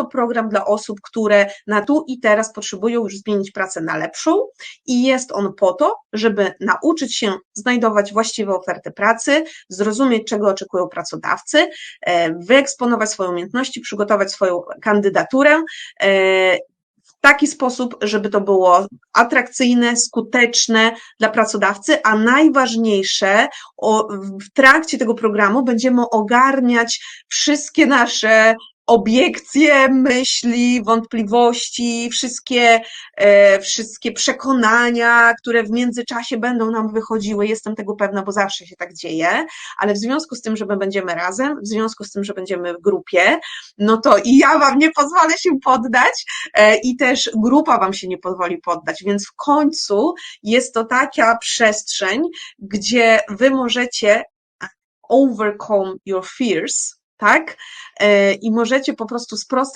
to program dla osób, które na tu i teraz potrzebują już zmienić pracę na lepszą i jest on po to, żeby nauczyć się znajdować właściwe oferty pracy, zrozumieć, czego oczekują pracodawcy, e, wyeksponować swoje umiejętności, przygotować swoją kandydaturę e, w taki sposób, żeby to było atrakcyjne, skuteczne dla pracodawcy, a najważniejsze, w trakcie tego programu będziemy ogarniać wszystkie nasze obiekcje, myśli, wątpliwości, wszystkie, e, wszystkie przekonania, które w międzyczasie będą nam wychodziły. Jestem tego pewna, bo zawsze się tak dzieje, ale w związku z tym, że my będziemy razem, w związku z tym, że będziemy w grupie, no to i ja Wam nie pozwolę się poddać, e, i też grupa Wam się nie pozwoli poddać, więc w końcu jest to taka przestrzeń, gdzie Wy możecie overcome your fears, tak? E, I możecie po prostu sprostać